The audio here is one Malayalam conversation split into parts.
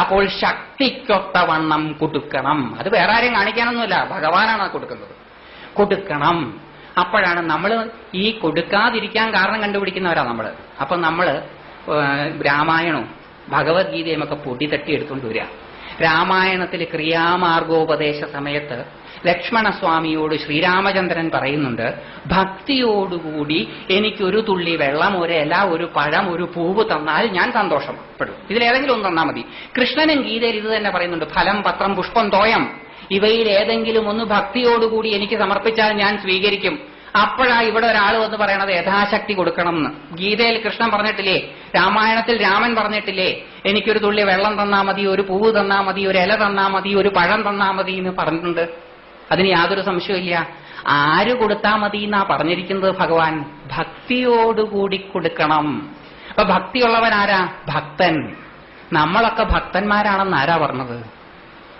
അപ്പോൾ ശക്തിക്കൊത്തവണ്ണം കൊടുക്കണം. അത് വേറെ ആരെയും കാണിക്കാനൊന്നുമില്ല. ഭഗവാനാണ് കൊടുക്കുന്നത്. കൊടുക്കണം. അപ്പോഴാണ് നമ്മൾ ഈ കൊടുക്കാതിരിക്കാൻ കാരണം കണ്ടുപിടിക്കുന്നവരാ നമ്മൾ അപ്പൊ നമ്മൾ രാമായണവും ഭഗവത്ഗീതയും ഒക്കെ പൊടി തട്ടി എടുത്തുകൊണ്ട് വരിക. രാമായണത്തിൽ ക്രിയാമാർഗോപദേശ സമയത്ത് ലക്ഷ്മണസ്വാമിയോട് ശ്രീരാമചന്ദ്രൻ പറയുന്നുണ്ട് ഭക്തിയോടുകൂടി എനിക്കൊരു തുള്ളി വെള്ളം ഒരു ഇല ഒരു പഴം ഒരു പൂവ് തന്നാൽ ഞാൻ സന്തോഷപ്പെടും. ഇതിലേതെങ്കിലും ഒന്ന് തന്നാൽ മതി. കൃഷ്ണനും ഗീതയിൽ ഇത് തന്നെ പറയുന്നുണ്ട് ഫലം പത്രം പുഷ്പം തോയം. ഇവയിൽ ഏതെങ്കിലും ഒന്ന് ഭക്തിയോടുകൂടി എനിക്ക് സമർപ്പിച്ചാൽ ഞാൻ സ്വീകരിക്കും. അപ്പോഴാ ഇവിടെ ഒരാൾ വന്ന് പറയണത് യഥാശക്തി കൊടുക്കണം എന്ന്. ഗീതയിൽ കൃഷ്ണൻ പറഞ്ഞിട്ടില്ലേ രാമായണത്തിൽ രാമൻ പറഞ്ഞിട്ടില്ലേ എനിക്കൊരു തുള്ളി വെള്ളം തന്നാ മതി ഒരു പൂവ് തന്നാ മതി ഒരു ഇല തന്നാ മതി ഒരു പഴം തന്നാ മതി എന്ന് പറഞ്ഞിട്ടുണ്ട്. അതിന് യാതൊരു സംശയമില്ല ആര് കൊടുത്താ മതി എന്നാ പറഞ്ഞിരിക്കുന്നത് ഭഗവാൻ? ഭക്തിയോടുകൂടി കൊടുക്കണം. അപ്പൊ ഭക്തിയുള്ളവൻ ആരാ ഭക്തൻ. നമ്മളൊക്കെ ഭക്തന്മാരാണെന്ന് ആരാ പറഞ്ഞത്?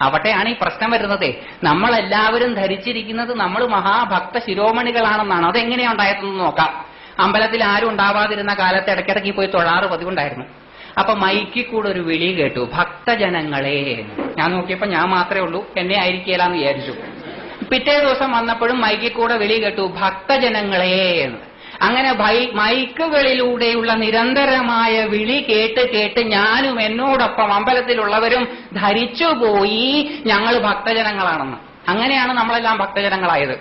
അവിടെയാണ് ഈ പ്രശ്നം വരുന്നത്. നമ്മളെല്ലാവരും ധരിച്ചിരിക്കുന്നത് നമ്മൾ മഹാഭക്ത ശിരോമണികളാണെന്നാണ്. അതെങ്ങനെയാ ഉണ്ടായതെന്ന് നോക്കാം. അമ്പലത്തിൽ ആരും ഉണ്ടാവാതിരുന്ന കാലത്ത് ഇടയ്ക്കിടയ്ക്ക് പോയി തൊഴാറ് പതിവുണ്ടായിരുന്നു. അപ്പൊ മൈക്കിൽ കൂടെ ഒരു വിളി കേട്ടു. ഭക്തജനങ്ങളെ ഞാൻ നോക്കിയപ്പോ ഞാൻ മാത്രമേ ഉള്ളൂ. എന്നെ ആയിരിക്കില്ലാന്ന് വിചാരിച്ചു. പിറ്റേ ദിവസം വന്നപ്പോഴും മൈക്കിൽ കൂടെ വിളി കേട്ടു. ഭക്തജനങ്ങളെ എന്ന്. അങ്ങനെ മൈക്കുകളിലൂടെയുള്ള നിരന്തരമായ വിളി കേട്ട് കേട്ട് ഞാനും എന്നോടൊപ്പം അമ്പലത്തിലുള്ളവരും ധരിച്ചുപോയി ഞങ്ങൾ ഭക്തജനങ്ങളാണെന്ന്. അങ്ങനെയാണ് നമ്മളെല്ലാം ഭക്തജനങ്ങളായത്.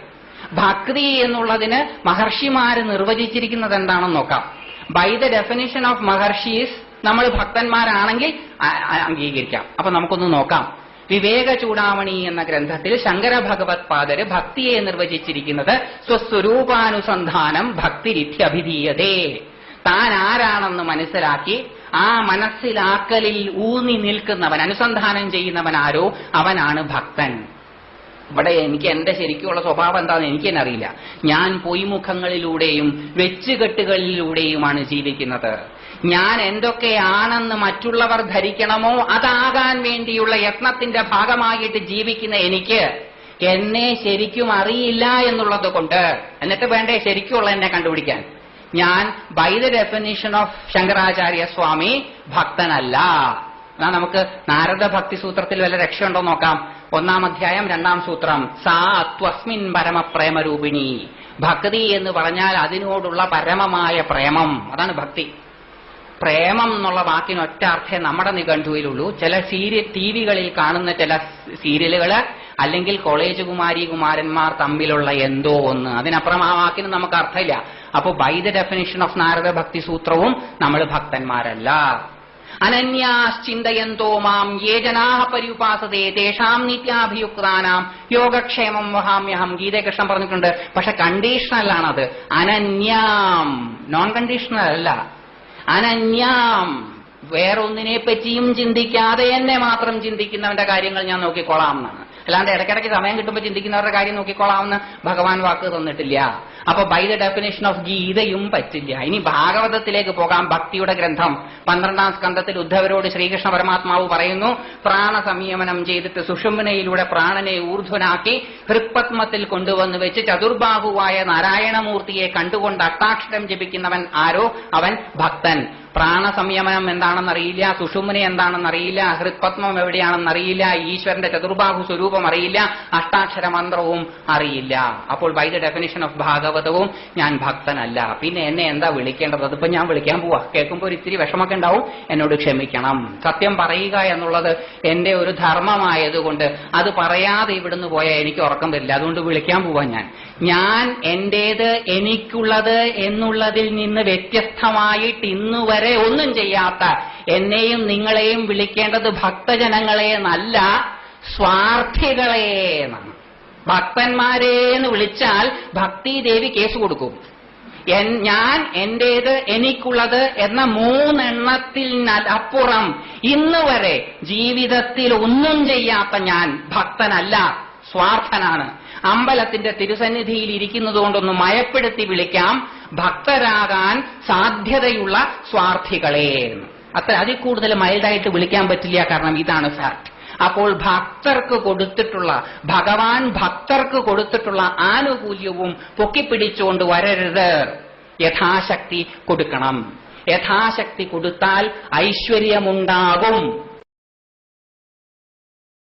ഭക്തി എന്നുള്ളതിന് മഹർഷിമാര് നിർവചിച്ചിരിക്കുന്നത് എന്താണെന്ന് നോക്കാം. ബൈ ദ ഡെഫിനിഷൻ ഓഫ് മഹർഷീസ് നമ്മൾ ഭക്തന്മാരാണെങ്കിൽ അംഗീകരിക്കാം. അപ്പൊ നമുക്കൊന്ന് നോക്കാം. വിവേക ചൂടാമണി എന്ന ഗ്രന്ഥത്തിൽ ശങ്കര ഭഗവത് പാദര് ഭക്തിയെ നിർവചിച്ചിരിക്കുന്നത് സ്വസ്വരൂപാനുസന്ധാനം ഭക്തിരിത്യഭിധീയതേ താൻ ആരാണെന്ന് മനസ്സിലാക്കി ആ മനസ്സിലാക്കലിൽ ഊന്നി നിൽക്കുന്നവൻ അനുസന്ധാനം ചെയ്യുന്നവൻ ആരോ? അവനാണ് ഭക്തൻ. ഇവിടെ എനിക്ക് എന്റെ ശരിക്കുള്ള സ്വഭാവം എന്താണെന്ന് എനിക്ക് തന്നെ അറിയില്ല ഞാൻ പൊയ്മുഖങ്ങളിലൂടെയും വെച്ചുകെട്ടുകളിലൂടെയുമാണ് ജീവിക്കുന്നത്. ഞാൻ എന്തൊക്കെയാണെന്ന് മറ്റുള്ളവർ ധരിക്കണമോ അതാകാൻ വേണ്ടിയുള്ള യത്നത്തിന്റെ ഭാഗമായിട്ട് ജീവിക്കുന്ന എനിക്ക് എന്നെ ശരിക്കും അറിയില്ല എന്നുള്ളത് കൊണ്ട് എന്നിട്ട് വേണ്ടേ ശരിക്കുള്ള എന്നെ കണ്ടുപിടിക്കാൻ. ഞാൻ by the definition of Shankaracharya Swami ഭക്തനല്ല. എന്നാ നമുക്ക് നാരദ ഭക്തി സൂത്രത്തിൽ വല്ല രക്ഷയുണ്ടോ നോക്കാം. ഒന്നാം അധ്യായം രണ്ടാം സൂത്രം. സാ അത്വസ്മിൻ പരമപ്രേമരൂപിണി. ഭക്തി എന്ന് പറഞ്ഞാൽ അതിനോടുള്ള പരമമായ പ്രേമം. അതാണ് ഭക്തി. പ്രേമം എന്നുള്ള വാക്കിന് ഒറ്റ അർത്ഥേ നമ്മുടെ നിഘണ്ടുവിലുള്ളൂ. ചില സീരിയൽ ടി വികളിൽ കാണുന്ന ചില സീരിയലുകൾ അല്ലെങ്കിൽ കോളേജ് കുമാരി കുമാരന്മാർ തമ്മിലുള്ള എന്തോ ഒന്ന്. അതിനപ്പുറം ആ വാക്കിന് നമുക്ക് അർത്ഥമില്ല. അപ്പൊ by the definition of Narada Bhakti സൂത്രവും നമ്മൾ ഭക്തന്മാരല്ല. അനന്യാശ്ചിന്തയന്തോ മാം യേ ജനാഹ പര്യുപാസതേ തേഷാം നിത്യാഭിയുക്താനാം യോഗക്ഷേമം വഹാമ്യഹം. ഗീതകൃഷ്ണൻ പറഞ്ഞിട്ടുണ്ട്. പക്ഷെ കണ്ടീഷണലാണത് അനന്യാം. നോൺ കണ്ടീഷണൽ അല്ല. അനന്യാം. വേറൊന്നിനെ പറ്റിയും ചിന്തിക്കാതെ എന്നെ മാത്രം ചിന്തിക്കുന്നവന്റെ കാര്യങ്ങൾ ഞാൻ നോക്കിക്കൊള്ളാം എന്നാണ്. അല്ലാണ്ട് ഇടയ്ക്കിടയ്ക്ക് സമയം കിട്ടുമ്പോൾ ചിന്തിക്കുന്നവരുടെ കാര്യം നോക്കിക്കോളാമെന്ന് ഭഗവാൻ വാക്ക് തന്നിട്ടില്ല. അപ്പൊ ബൈ ദ ഡെഫിനേഷൻ ഓഫ് ഗീതയും പറ്റില്ല. ഇനി ഭാഗവതത്തിലേക്ക് പോകാം. ഭക്തിയുടെ ഗ്രന്ഥം. പന്ത്രണ്ടാം സ്കന്ധത്തിൽ ഉദ്ധവരോട് ശ്രീകൃഷ്ണ പരമാത്മാവ് പറയുന്നു പ്രാണ സംയമനം ചെയ്തിട്ട് സുഷുമ്നയിലൂടെ പ്രാണനെ ഊർധ്വനാക്കി ഹൃത്പത്മത്തിൽ കൊണ്ടുവന്ന് വെച്ച് ചതുർബാഹുവായ നാരായണമൂർത്തിയെ കണ്ടുകൊണ്ട് അട്ടാക്ഷരം ജപിക്കുന്നവൻ ആരോ? അവൻ ഭക്തൻ. പ്രാണസംയമനം എന്താണെന്നറിയില്ല സുഷുമ്നെ എന്താണെന്നറിയില്ല ഹൃത്പത്മം എവിടെയാണെന്നറിയില്ല ഈശ്വരന്റെ ചതുർബാഹു സ്വരൂപം അറിയില്ല അഷ്ടാക്ഷര മന്ത്രവും അറിയില്ല. അപ്പോൾ ബൈ ദ ഡെഫിനിഷൻ ഓഫ് ഭാഗവതവും ഞാൻ ഭക്തനല്ല. പിന്നെ എന്നെ എന്താ വിളിക്കേണ്ടത്? അതിപ്പോ ഞാൻ വിളിക്കാൻ പോവാ. കേൾക്കുമ്പോൾ ഒരു ഇത്തിരി വിഷമൊക്കെ ഉണ്ടാവും. എന്നോട് ക്ഷമിക്കണം. സത്യം പറയുക എന്നുള്ളത് എന്റെ ഒരു ധർമ്മമായതുകൊണ്ട് അത് പറയാതെ ഇവിടുന്ന് പോയാൽ എനിക്ക് ഉറക്കം വരില്ല. അതുകൊണ്ട് വിളിക്കാൻ പോവാ ഞാൻ. ഞാൻ എന്റേത് എനിക്കുള്ളത് എന്നുള്ളതിൽ നിന്ന് വ്യത്യസ്തമായിട്ട് ഇന്നുവരെ ഒന്നും ചെയ്യാത്ത എന്നെയും നിങ്ങളെയും വിളിക്കേണ്ടത് ഭക്തജനങ്ങളെ എന്നല്ല സ്വാർത്ഥികളെ എന്നാണ് ഭക്തന്മാരെ എന്ന് വിളിച്ചാൽ ഭക്തി ദേവി കേസ് കൊടുക്കും. ഞാൻ എന്റേത് എനിക്കുള്ളത് എന്ന മൂന്നെണ്ണത്തിൽ അപ്പുറം ഇന്ന് വരെ ജീവിതത്തിൽ ഒന്നും ചെയ്യാത്ത ഞാൻ ഭക്തനല്ല സ്വാർത്ഥനാണ്. അമ്പലത്തിന്റെ തിരുസന്നിധിയിൽ ഇരിക്കുന്നത് കൊണ്ടൊന്ന് മയപ്പെടുത്തി വിളിക്കാം. ഭക്തരാകാൻ സാധ്യതയുള്ള സ്വാർത്ഥികളെ അത്ര അതിൽ കൂടുതൽ മൈൽഡായിട്ട് വിളിക്കാൻ പറ്റില്ല കാരണം ഇതാണ് ഫാക്ട് അപ്പോൾ ഭക്തർക്ക് കൊടുത്തിട്ടുള്ള ഭഗവാൻ ഭക്തർക്ക് കൊടുത്തിട്ടുള്ള ആനുകൂല്യവും പൊക്കിപ്പിടിച്ചുകൊണ്ട് വരരുത്. യഥാശക്തി കൊടുക്കണം. യഥാശക്തി കൊടുത്താൽ ഐശ്വര്യമുണ്ടാകും.